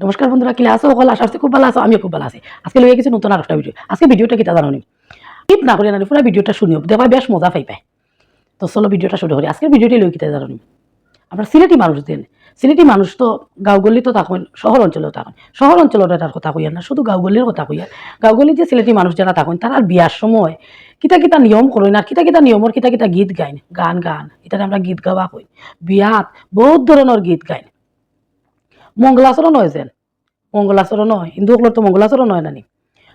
নমস্কার বন্ধুরা, কিলা আছো? সকল আশা করছি খুব ভালো আছো, আমিও খুব ভালো আছি। আজকে লইয়া কিছু নতুন আর একটা ভিডিও আজকে ভিডিওটা কিতা জানো নি না করে না পুরো ভিডিওটা শুনিও দেবা বেশ মজা পাই পায়। তো চলো ভিডিওটা শুরু করি আজকের ভিডিওটি লই কিতা জানো নি আমরা সিলেটি মানুষ দেন সিলেটি মানুষ তো গাঁও গল্লি তো থাকুন শহর অঞ্চলেও থাকুন শহর অঞ্চলের এটার কথা কইয়া না, শুধু গাঁও গল্লির কথা কইয়া গাঁও গল্লির যে সিলেটি মানুষ যারা থাকুন তারা বিয়ার সময় কিতা কিতা নিয়ম করেন আর কিতা কিতা নিয়মর কিতা কিতা গীত গাইন গান গান। এটা আমরা গীত গাওয়া কই বিয়াত বহুত ধরনের গীত গাইন মঙ্গলাচরণ হয় যেন। মঙ্গলাচরণ হয়। হিন্দুসকলের তো মঙ্গলাচরণ হয় নানি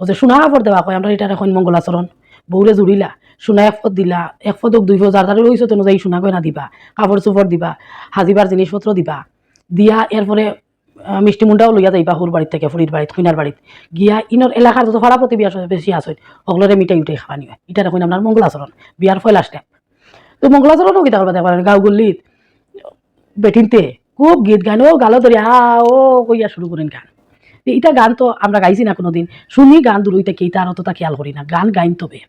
ও যে সোনা কাপড় দেওয়া কয় আমরা এটা এখন মঙ্গলাচরণ। বৌরে জুড়িলা সোনা এক ফত দিলা, এক ফতক দুই ফত যার যার রয়েছে তো অনুযায়ী সোনা গয়না দিবা কাপড় চোপড় দিবা হাজিবার জিনিসপত্র দিবা। দিয়া এরপরে মিষ্টি মুন্ডাও লইয়া যাইবা হুর বাড়ির থেকে ফুরির বাড়িত খুইনার বাড়িত গিয়া ইনর এলাকার যত ভাড়া প্রতি বিয়া বেশি আছে। সকলরে মিটাই উঠাই খাওয়ানি হয় এটা এখন আপনার মঙ্গলাচরণ। বিয়ার ফয়লা স্টেপ তো মঙ্গলাচরণও কিতা করবা দেখবার গাঁও গল্লিত বেটিনতে খুব গীত গান, ও গালো ধরে আ, ও কইয়া শুরু করেন গান। এটা গান তো আমরা গাইছি না কোনোদিন। শুনি গান দূরইতে কি তার অতটা খেয়াল করি না। গান গাইন তবে।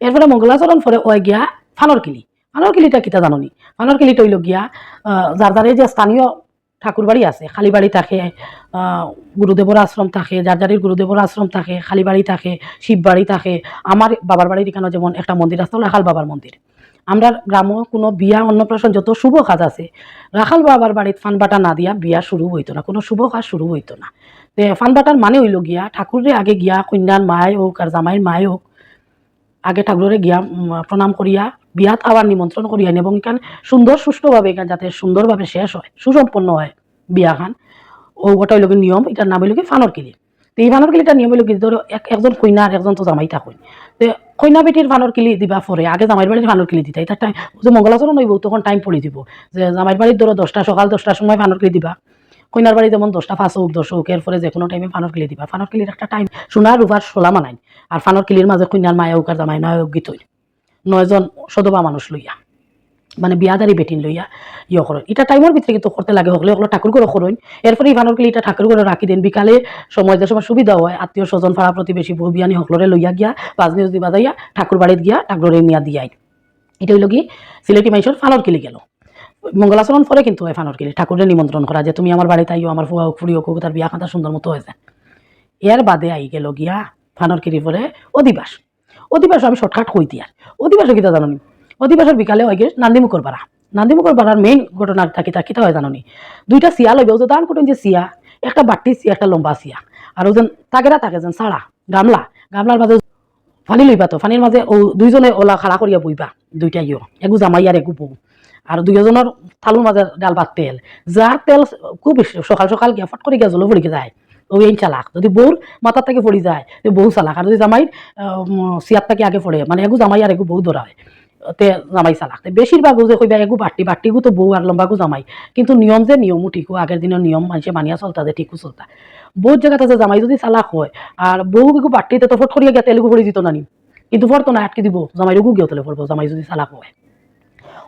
এরপরে মঙ্গলাচরণ ফরে ওই গিয়া ফানর কিলি ফানর কিলিটা কিতা জাননি? ফানর কিলি তৈল গিয়া যার যারে যে স্থানীয় ঠাকুর বাড়ি আছে, খালিবাড়ি থাকে গুরুদেবর আশ্রম থাকে, যার যারির গুরুদেবর আশ্রম থাকে, খালিবাড়ি থাকে, শিববাড়ি থাকে, আমার বাবার বাড়ির এখানে যেমন একটা মন্দির আছে রাখাল বাবার মন্দির। আমরা গ্রামও কোনো বিয়া, অন্নপ্রাশন যত শুভ কাজ আছে, রাখাল বাবার বাড়িত ফানবাটা না দিয়া বিয়া শুরু হইতো না, কোনো শুভ কাজ শুরু হইতো না। তে ফানবাটার মানে হইল গিয়া ঠাকুরে আগে গিয়া কন্যার মায় হোক আর জামাইয়ের মায় হোক আগে ঠাকুরে গিয়া প্রণাম করিয়া, বিয়াত আবার নিমন্ত্রণ করিয়া এবং এখান সুন্দর সুষ্ঠুভাবে এখান যাতে সুন্দরভাবে শেষ হয়, সুসম্পন্ন হয় বিয়াখান। ও ওটা হইল নিয়ম এটার নাম হইল কি ফানর কিলি তো এই ফানর কিলিটার নিয়ম হইল কি ধরো এক, একজন কইনা আর একজন তো জামাই থাকুন তো কইনা বেটির ফানর কিলি দিবা পরে আগে জামাইর বাড়ির ফানর কিলি দিতা। এটা টাইম যে মঙ্গলাচরণ হইব, তখন টাইম পড়ে দিব। যে জামাইর বাড়ির ধরো দশটা সকাল দশটার সময় ফানর কিলি দিবা। কইনার বাড়ি যেমন দশটা পাঁচ হোক দশ হোক এরপরে যে কোনো টাইমে ফানর কিলি দিবা। ফানর কিলির একটা টাইম সোনার রূপার সোলা মানাই। আর ফানর কিলির মাঝে কইনার মায়া হোক আর জামাই নয় হোক গীত নয়জন সদবা মানুষ লইয়া। মানে বিয়াদারি বেটিন লইয়া ইয়ে করেন। এটা টাইমের ভিতরে কিন্তু করতে লাগে হলে হলো ঠাকুর করে করেন এরপরে এই ফানর কিলি এটা ঠাকুর করে রাখি দেন। বিকালে সময় যে সময় সুবিধা হয়, আত্মীয় স্বজন, পাড়া প্রতিবেশী বউ বিয়ানি সকলরে লইয়া গিয়া, বাজনি উজনি বাজাইয়া ঠাকুর বাড়িত গিয়া ঠাকুরে নিয়া দিয়াই। এটা হইল কি সিলেটি মাইসর ফানর কিলি গেল। মঙ্গলাচরণ পরে কিন্তু হয় ফানর কিলি। ঠাকুরের নিমন্ত্রণ করা যে, তুমি আমার বাড়িতে আইও আমার ফুয়া ফুড়ি হোক তার বিয়া খাতা সুন্দর মতো হয়েছে এর বাদে আই গেল গিয়া ফানর কিলি পরে অধিবাস। অধিবাস আমি শর্টকাট কই দিয়ার অধিবাসও কিতা জানি অধিবাসের বিকালে হয় গিয়ে নান্দিমুখর পাড়া নান্দিমুখর পাড়ার মেইন ঘটনা থাকি তা কিতা হয় জানি দুইটা সিয়া লইবে যে দান করুন যে সিয়া একটা বাটি সিয়া একটা লম্বা সিয়া আর ওজন তাগেরা থাকে যেন সাড়া গামলা। গামলার মাঝে ফানি লইবা তো ফানির মাঝে ও দুইজনে ওলা খাড়া করিয়া বইবা, দুইটা ইয়। এগু জামাই আর এগু বউ আর দুইজনের থালুর মাঝে ডাল ভাত তেল। যার তেল খুব সকাল সকাল গিয়া ফট করে গিয়া জলো পড়ে যায়। ও এই চালাক। যদি বউর মাথার থেকে পড়ি যায় বউ চালাক। আর যদি জামাই সিয়ার থেকে আগে পড়ে মানে এগু জামাই আর এগু বউ ধরায় তে জামাই চালাক। তে বেশিরভাগ যে কইবা, এগু বাটি বাটিগু তো বউ আর লম্বাগু জামাই। কিন্তু নিয়ম যে নিয়মও ঠিকও আগের দিনের নিয়ম মানুষে মানিয়া চলতা যে ঠিকও চলতা। বহুত জায়গাতে যে জামাই যদি চালাক হয়, আর বউ এগু বাটিতে তো ফট করিয়া গিয়া তেলগু পড়ে দিত না নি কিন্তু পড়তো না আটকে দিব, জামাই রুগু গিয়ে তেলে পড়ব জামাই যদি চালাক হয়।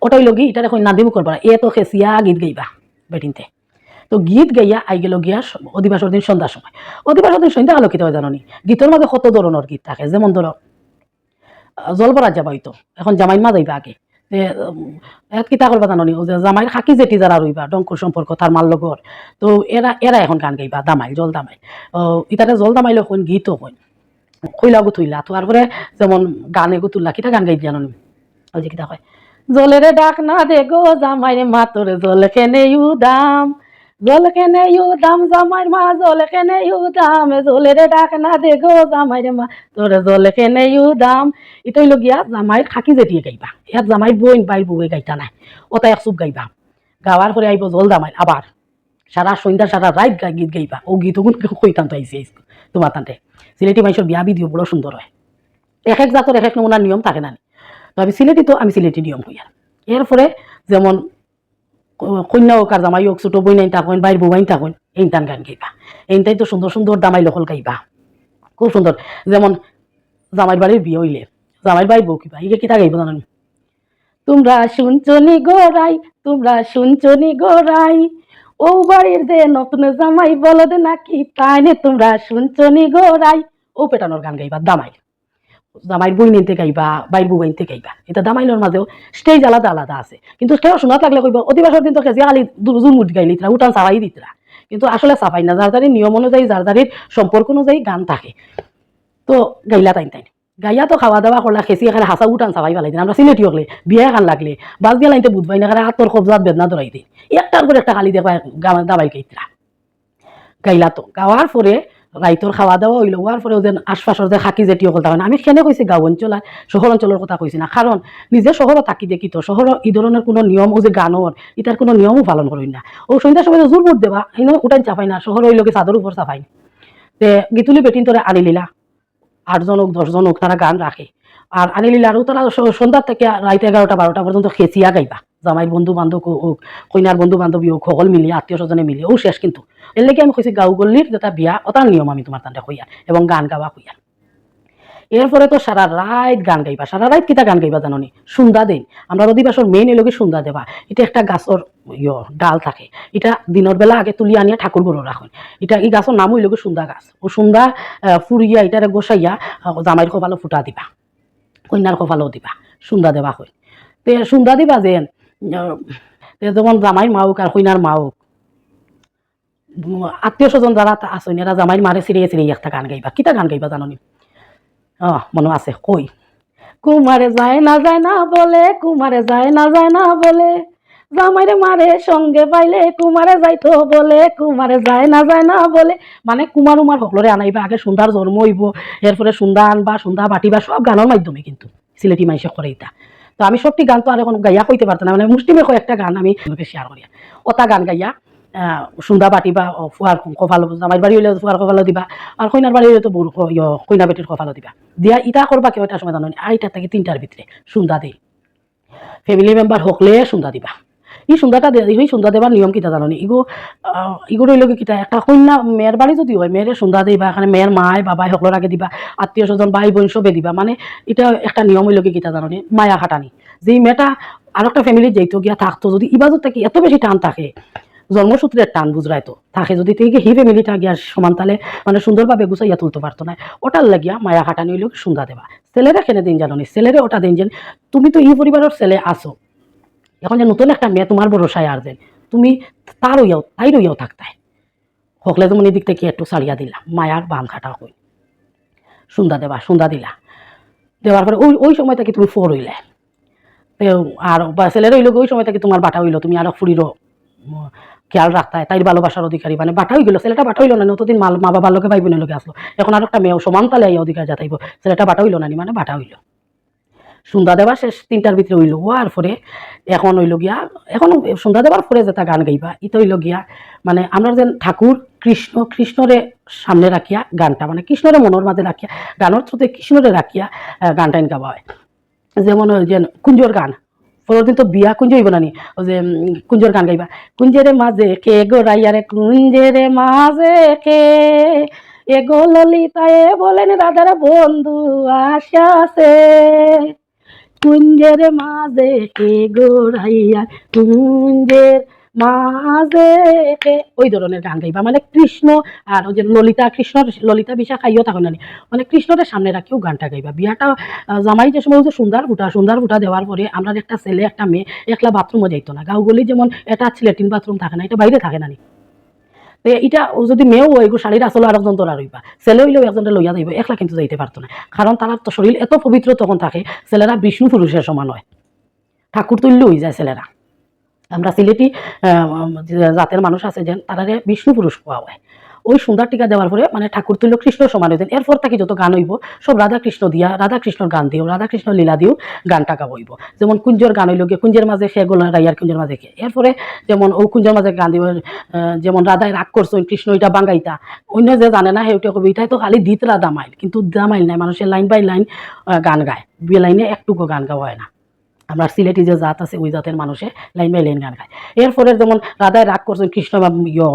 ওটাই লগি এটা এখন নাদিমু করবা এ তো খেসিয়া গীত গাইবা বেটিনতে। তো গীত গাইয়া আই গেল গিয়া অধিবাসর দিন সন্ধ্যার সময়। অধিবাসর দিন সন্ধ্যা আলোকিত হয় জানো নি গীতের মাঝে কত ধরনের গীত থাকে। যেমন ধরো জলপরা যাবা হইতো এখন জামাই মা যাইবা আগে। কিতা করবা জানো ও খাকি জেটি যারা রইবা ডঙ্কুর সম্পর্ক তার মাল লগর তো এরা এরা এখন গান গাইবা, দামাই, জল দামাই। ইতারে জল দামাইলে কোন গীতও কোন? কইলা গো তুইলা তো তারপরে যেমন গানে গো তুললা কিতা গান গাই জানো ওই যে কিতা কয় জলেরে ডাক না দে গো জামাই মা তোর জল কেনে দাম জল কেনে দাম জামাইর মা জল কেনে দাম জলেরে ডাক না দে গো জামাইরে মা। তোর জল কেনে দাম এটা হইল গিয়া জামাইর খাকি জেটিয়ে গাইবা। ইয়াত জামাই বইন বাই বউয়ে গাইতা নাই ওটা এক চুপ গাইবা। গাওয়ার পরে আইব জল দামাই আবার সারা সন্ধ্যা, সারা রাত গীত গাইবা। ও গীত গুণ কইতাম তো আইসি তোমার তান্তে সিলেটি মানুষের বিয়া বিধিও বড় সুন্দর হয়। এক এক জাতর এক এক নমুনার নিয়ম থাকে না তো আমি সিলেটি তো আমি সিলেটি নিয়ম হই আর এরপরে যেমন কন্যা হোক আর জামাই হোক, ছোট বই নাই থাকুন বাইর বউ বাইন থাকুন, এই টান গান গাইবা। এইটাই তো সুন্দর সুন্দর দামাই লখল গাইবা। খুব সুন্দর যেমন জামাইর বাড়ির বিয়ে হইলে জামাইর বাড়ির বউ কিবা ইকে কিতা গাইব জানেন? তোমরা শুনছনি গোরাই তোমরা শুনছনি গোরাই ও বাড়ির দে নতুন জামাই বলদ নাকি তাই তোমরা শুনছনি গোরাই ও পেটানোর গান গাইবা দামাই জামাইর বই নিতে গাইবা, বাইর বউ নিতে গাইবা। এটা দামাইলোর মাঝেও স্টেজ আলাদা আলাদা আছে। কিন্তু কেউ শোনাত লাগলে কইবা অধিবাসর দিন তো খেয়ে খালি দুজন মুঠ গাইলি উঠান চালাই দিতরা কিন্তু আসলে চাপাই না যার নিয়ম অনুযায়ী যার যারির সম্পর্ক অনুযায়ী গান থাকে। তো গাইলা টাইম টাইম গাইয়া তো খাওয়া দাওয়া করলা খেসি এখানে হাসা উঠান চাপাই পেলাই দিন আমরা সিলেটি হকলে বিয়ে খান লাগলে। বাস গেলা লাইনতে বুধবাই না হাতর কবজাত বেদনা ধরাই দিন একটার করে একটা খালি দেখবা দাবাই কেইতরা গাইলা তো। গাওয়ার পরে রাইতর খাওয়া দাওয়া হইল হওয়ার পরে ওদের আশপাশর যে খাকি যেটি হল তখন আমি সেনে কইছি গাঁও অঞ্চল আর শহর অঞ্চলের কথা কইছি না? কারণ নিজে শহরও থাকি দেখি তো শহর এই ধরনের কোনো নিয়ম ও যে গানর ইটার কোনো নিয়মও পালন করি না। ও সন্ধ্যার সময় জোর মুট দেবা এই উঠাই চাপাই না শহর হইল কি চাদর উপর চাপাই তে, গিতুলি বেটিন তোরে আনি লিলা। আটজন হোক দশজন হোক তারা গান রাখে আর আনি লিলা আর তারা সন্ধ্যার থেকে রাত এগারোটা বারোটা পর্যন্ত খেচিয়া গাইবা। জামাইর বন্ধু বান্ধব হোক কইনার বন্ধু বান্ধবী হোক সকল মিলি আত্মীয় স্বজনে মিলি ও শেষ কিন্তু। এর লেগে আমি কইছি গাঁও গল্লির যেটা বিয়া ওটার নিয়ম আমি তোমার তান্ডে কইয়া এবং গান গাওয়া কইয়া এরপরে তো সারা রাত গান গাইবা সারা রাত কিতা গান গাইবা জাননি? সুন্দা দিন। আমরা অধিবাসর মেইন এলোকে সুন্দা দেবা। এটা একটা গাছর ইয় ডাল থাকে। এটা দিনের বেলা আগে তুলি আনিয়া ঠাকুর গরু রাখুন এটা এই গাছের নাম হইলকে সুন্দা গাছ। ও সুন্দা ফুরিয়া এটারে গোসাইয়া আহ, জামাইর কপালো ফুটা দিবা। কন্যার কপালও দিবা। সুন্দা দেবা হই তে সুন্দা দিবা যে আহ, তে যেমন জামাইর মাউক আর কইনার মাউক আত্মীয় স্বজন যারা আসেন এরা জামাইর মারে সিরিয়ে সিরিয়ে একটা গান গাইবা। কিতা গান গাইবা জাননি? অ মনে আছে কই কুমারে যায় না যায় না বলে কুমারে যায় না যায় না বলে জামাইরে মারে সঙ্গে পাইলে কুমারে যাইতো বলে কুমারে যায় না যায় না বলে। মানে কুমার উমার সকলরে আনাইবা, আগে সুন্দর জন্ম হইব এরপরে সুন্দর আনবা সুন্দর বাটিবা সব গানের মাধ্যমে কিন্তু সিলেটি মাইসে করে ইতা তো আমি সবটি গান তো আর এখন গাইয়া কইতে পারতাম না। মানে মুসলিমের কয়েকটা গান আমি শেয়ার করিয়া ওটা গান গাইয়া সুন্দা বাটি বা ফুয়ার কপালো আমার বাড়ি হইলে ফুয়ার কপালো দিবা, আর কইনার বাড়ি হইলে তো বড় কইনা বেটির কপালো দিবা। দিয়া ইটা করবা কেউ এটা সময় জানো এটা থেকে তিনটার ভিতরে সুন্দা দিই ফ্যামিলি মেম্বার হকলে সুন্দা দিবা। ই সুন্দরটা দে এই সুন্দর দেবার নিয়ম কিতা জানো ইগো ইগো রইল কিতা একটা কন্যা মেয়ের বাড়ি যদি হয় মেয়ের সুন্দর দিবা, এখানে মেয়ের মায়, বাবাই সকলের আগে দিবা, আত্মীয় স্বজন, ভাই বোন সবে দিবা মানে এটা একটা নিয়ম হইল কিতা জানো মায়া খাটানি। যেই মেয়েটা আর একটা ফ্যামিলি যেইতো, গিয়া থাকতো, যদি ইবাজত থেকে এত বেশি টান থাকে জন্মসূত্রের টান বুঝরাই তো থাকে যদি থেকে হি ফ্যামিলিটা গিয়া সমান তালে মানে সুন্দরভাবে গুছাইয়া তুলতে পারতো না ওটার লাগিয়া মায়া খাটানি হইল সুন্দর দেবা। ছেলেরা কেনে দিন জানো ছেলেরে ওটা দিন যেন তুমি তো ই পরিবারের ছেলে আসো এখন যে নতুন একটা মেয়ে তোমার ভরসায় আর যেন তুমি তার হইয়াও তাই রইয়াও থাকতাই। হকলে তুমি এদিক থেকে একটু ছাড়িয়া দিলা মায়ার বান খাটা হই। সুন্দা দেবা সুন্দা দিলা। দেওয়ার পরে ওই ওই সময় থেকে তুমি ফোর হইলে। আর বা ছেলের হইল ওই সময় থেকে তোমার বাটা হইল তুমি আরও ফুরিরও উম, খেয়াল রাখতাই তাই ভালোবাসার অধিকারী। মানে বাটা হয়ে গেলো ছেলেটা বাটা হইল না মাল মা বাবার লোকে ভাই বোনের লোকে আসলো। এখন আর একটা মেয়ে সমান তালে এই অধিকার যাতাইব ছেলেটা বাটা হইল নি মানে বাটা হইল। সন্ধ্যা দেবার শেষ, তিনটার ভিতরে হইল আর পরে এখন হইল গিয়া, এখন সন্ধ্যা দেবার পরে যেটা গান গাইবা, ইতো হইল গিয়া মানে আমরা যেন ঠাকুর, কৃষ্ণ, কৃষ্ণরে সামনে রাখিয়া গানটা মানে কৃষ্ণরে মনের মাঝে রাখিয়া, গানের থ্রুতে কৃষ্ণরে রাখিয়া গানটা গাওয়া হয় যেমন যে কুঞ্জর গান পরের দিন তো বিয়া কুঞ্জ হইব নানি ওই যে কুঞ্জর গান গাইবা, কুঞ্জেরে মাঝে কে গোরাইয়ারে কুঞ্জেরে মাঝে কে, এগো ললিতায়ে বলেন, রাধার বন্ধু আশাসে কুঞ্জের মাঝে কে গোড়াইয়া কুঞ্জের মাঝে ওই ধরনের গান গাইবা। মানে কৃষ্ণ আর ওই যে ললিতা কৃষ্ণ ললিতা বিশা খাইও তখন না মানে কৃষ্ণরের সামনে রাখিও গানটা গাইবা। বিয়াটা জামাই যে সময় সুন্দর ফুটা সুন্দর ফুটা দেওয়ার পরে আমরা একটা ছেলে, একটা মেয়ে, একলা বাথরুমও যাইতো না। গাঁওগুলি যেমন এটা লেট্রিন বাথরুম থাকে না, এটা বাইরে থাকে না নি এটা যদি মেয়েও হয় শাড়ির আসলে আর একজন তোরা রইবা ছেলে হইলেও একজনটা লইয়া যাইব একলা কিন্তু যাইতে পারতো না। কারণ তারা তো শরীর এত পবিত্র তখন থাকে ছেলেরা বিষ্ণু পুরুষের সমান হয়। ঠাকুর তুল্য হয়ে যায় ছেলেরা আমরা সিলেটি জাতের মানুষ আছে যে তারা বিষ্ণু পুরুষ পাওয়া হয়। ওই সুন্দর টিকা দেওয়ার পরে মানে ঠাকুর তুল্য কৃষ্ণ সমান হয়েছেন এরপর তাকে যত গান হইব, সব রাধা কৃষ্ণ দিয়া রাধা কৃষ্ণর গান দিও রাধা কৃষ্ণ লীলা দিও, গানটা গাবইব যেমন কুঞ্জর গান হইল গিয়ে, কুঞ্জের মাঝে সে গোলা রাইয়ার কুঞ্জের মাঝে কে। এরপরে যেমন ও কুঞ্জের মাঝে গান দিব যেমন রাধায় রাগ করছ, কৃষ্ণ এটা বাঙ্গাইতা। অন্য যে জানে না সেটা কবি এটাই তো খালি দিত রাধা মাইল কিন্তু দামাইল নাই মানুষের লাইন বাই লাইন গান গায়। দুই লাইনে একটুকু গান গাওয়া হয় না। আমরা সিলেটি যে জাত আছে, ওই জাতের মানুষে লাইন বাই লাইন গান গায়। এরপরে যেমন রাধায় রাগ করছেন, কৃষ্ণ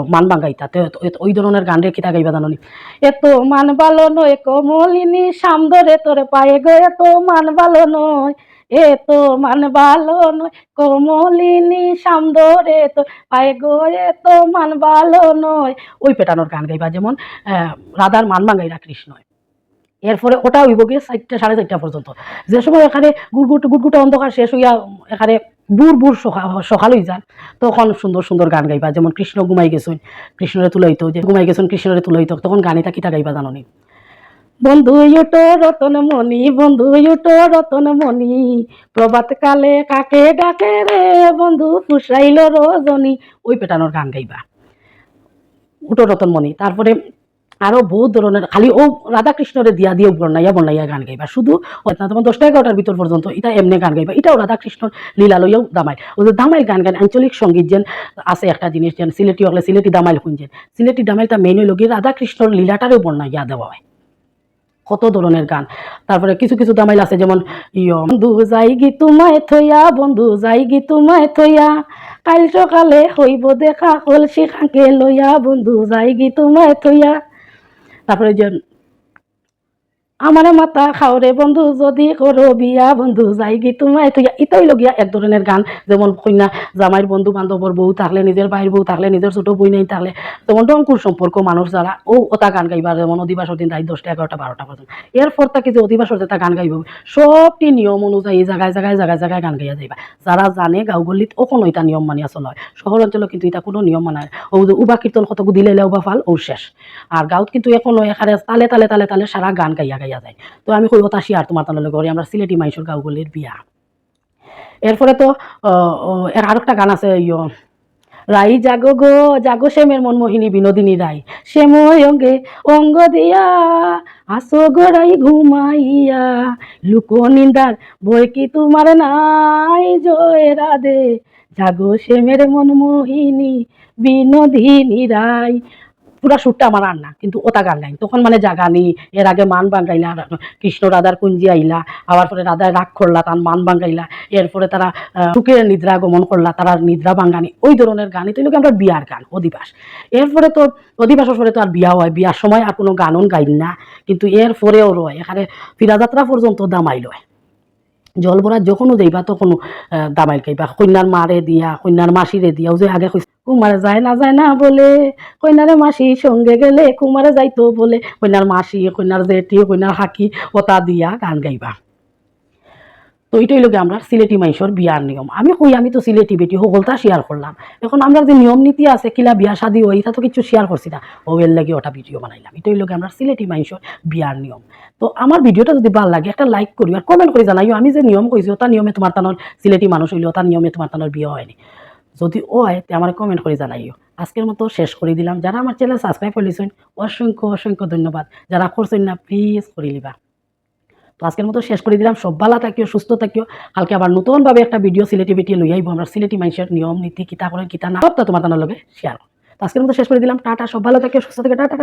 মান বাঙ্গাইতা তো তো- তো ওই ধরনের গান রে কিতা গাইবা জানি এত মান ভালো নয় কমলিনী সামদরে তোর পায়ে গো, এত মান ভালো নয়, এত মান ভালো নয় কমলিনী সামদরে তোর পায়ে গো, এত মান ভালো নয়। ওই পেটানোর গান গাইবা যেমন রাধার মান বাঙ্গাইরা কৃষ্ণ এরপরে ওটা হইব গিয়ে চারটা, সাড়ে চারটা পর্যন্ত। যে সময় এখানে গুড়গুট গুটগুটা অন্ধকার শেষ হইয়া এখানে বুর বুর সকাল হয়ে যান তখন সুন্দর সুন্দর গান গাইবা। যেমন কৃষ্ণ ঘুমাই গেছেন, কৃষ্ণরে তুলাইতো যে ঘুমাই গেছেন, কৃষ্ণরে তুলাইতো তখন গানিটা কিতা গাইবা জানো নি বন্ধু ইউটো রতন মণি, বন্ধু ইউটো রতন মণি, প্রভাত কালে কাকে ডাকে রে? বন্ধু ফুসাইল রজনী, ওই পেটানোর গান গাইবা। উটো রতন মণি, তারপরে আরও বহুত ধরনের, খালি ও রাধা কৃষ্ণরে দিয়া দিয়ে বর্ণাইয়া বর্ণাইয়া গান গাইবা। শুধু তোমার দশটা এগারোটার ভিতর পর্যন্ত এটা এমনি গান গাইবা। এটাও রাধা কৃষ্ণর লীলা লইয়াও দামাইল। ও যে দামাইল গান গান আঞ্চলিক সংগীত যেন আছে একটা জিনিস যেন সিলেটি হলে সিলেটি দামাইল শুনছেন সিলেটি দামাইলটা মেইন হইল গিয়ে রাধা কৃষ্ণর লীলাটারও বর্ণাইয়া দেওয়া হয়। কত ধরনের গান। তারপরে কিছু কিছু দামাইল আছে, যেমন বন্ধু যাই গি তোমায় থইয়া, বন্ধু যাই গি তোমায় থইয়া, কাল সকালে হইব দেখা হল সেখানকে লইয়া, বন্ধু যাই গি তোমায় থইয়া। তারপরে যে আমারে মাতা খাওরে বন্ধু, যদি করো বিয়া, বন্ধু, যাই গি তোমায় থইয়া। এটাই লগিয়া এক ধরনের গান, যেমন কন্যা জামাইয়ের বন্ধু বান্ধবর বউ থাকলে নিজের ভাইয়ের বউ থাকলে নিজের ছোট বই নাই থাকলে যেমন ডঙ্কুর সম্পর্ক মানুষ যারা ও ওটা গান গাইবা, যেমন অধিবাসর দিন রাত দশটা এগারোটা বারোটা পর্যন্ত এরপর তাকে যে অধিবাসর যেটা গান গাইব, সবটি নিয়ম অনুযায়ী জায়গায় জায়গায় জায়গায় জায়গায় গান গাইয়া যাইবা। যারা জানে গাঁও গাঁওগল্লিত ওখানে এটা নিয়ম মানিয়া চলা হয় শহর অঞ্চলে কিন্তু এটা কোনো নিয়ম মানা ও উবা কীর্তন কত দিলে উবা ফাল ও শেষ। আর গাঁৱত কিন্তু এখনও এখানে তালে তালে তালে তালে সারা গান গাইয়া। গাইয়া যায়। তো আমি কই ওটা শিয়ার তোমার তাহলে ঘরে আমরা সিলেটি মাইসুর গাঁওগল্লির বিয়া। এরপরে তো এর আরেকটা গান আছে, ইয়, রাই জাগো গো, জাগো শ্যামের মনমোহিনী বিনোদিনী রাই। শ্যাময় অঙ্গে অঙ্গ দিয়া, আসো গো ঘুমাইয়া। লুকো নিন্দার বই কি তোমার নাই, জয় রাধে। জাগো শ্যামের মনমোহিনী বিনোদিনী রাই। পুরা সুরটা আমার আর না, কিন্তু ওটা গান গাই তখন মানে জাগানি এর আগে মান বাঙ্গাইলা কৃষ্ণ রাধার কুঞ্জি আইলা, আবার পরে রাধায় রাগ করলা, তার মান বাঙ্গাইলা এরপরে তারা সুখের নিদ্রা গমন করলা, তারা নিদ্রা বাঙ্গানি ওই ধরনের গানই তো আমরা বিয়ার গান, অধিবাস। এরপরে তো, অধিবাসের পরে তো আর বিয়া হয়, বিয়ার সময় আর কোনো গানন গাইন না। কিন্তু এরপরেও রয়, এখানে ফিরাযাত্রা পর্যন্ত দামাই লয়। জল ভরা যখনও যাইবা তখনও দামাইল খাইবা কন্যার মারে দিয়া কন্যার মাসিরে দিয়াও যে আগে কুমারে যায় না যায় না বলে কন্যারে মাসি সঙ্গে গেলে কুমারে যাইতো বলে কন্যার মাসি কন্যার জেঠি কন্যার হাকি ওটা দিয়া গান গাইবা। তো এটাই লোকে আমরা সিলেটি মাইসর বিয়ার নিয়ম। আমি কই, আমি তো সিলেটি বেটি সকলটা শেয়ার করলাম। এখন আমরা যে নিয়ম নীতি আছে, কিলা বিয়া শাদি হয়, এটা তো কিছু শেয়ার করছি না। ও এর লাগে ওটা ভিডিও বানাইলাম। এটাই লোকে আমরা সিলেটি মাইসর বিয়ার নিয়ম। তো আমার ভিডিওটা যদি ভালো লাগে, একটা লাইক করি আর কমেন্ট করে জানাইও। আমি যে নিয়ম কইছি, ওটা নিয়মে তোমার তানোর সিলেটি মানুষ হইলে ওটা নিয়মে তোমার তানোর বিয়ে হয়নি। যদি হয়, তে আমার কমেন্ট করে জানাইও। আজকের মতো শেষ করে দিলাম। যারা আমার চ্যানেল সাবস্ক্রাইব করেছেন অসংখ্য অসংখ্য ধন্যবাদ। যারা করছেন না প্লিজ করে লিবা তো আজকের মতো শেষ করে দিলাম। সব ভালো থাকিও, সুস্থ থাকিও। কালকে আবার নতুনভাবে একটা ভিডিও সিলেটি বেটিয়ে লই আইব আমরা। সিলেটি মানুষের নিয়ম, নীতি কিতা করেন কিতা না, সবটা তোমার লগে শেয়ার আজকের মতো শেষ করে দিলাম। টাটা, সব ভালো থাকিও, সুস্থ থাকে টাটা।